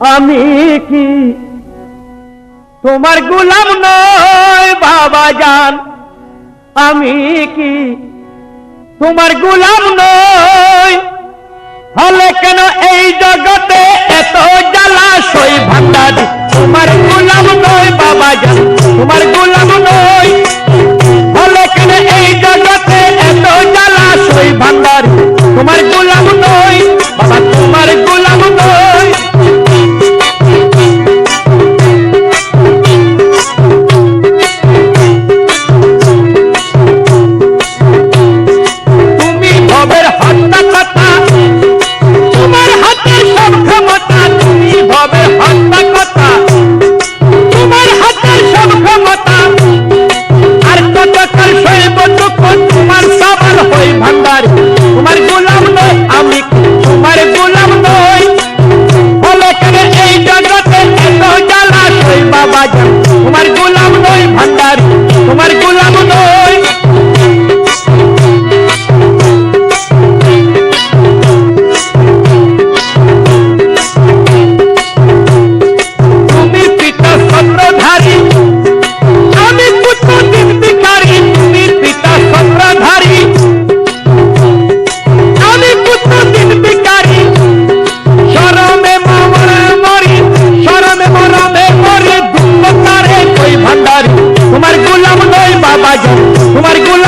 আমি কি তোমার গোলাম নয়, বাবা জান? আমি কি তোমার গোলাম নয়? হলে কেন এই জগতে এত জ্বালাশয় ভান্ডারি। তোমার গুলাম নয়, বাবা জান। তোমার 罗马的。তোমার গোলাম নয় বাবা তোমার গোলাম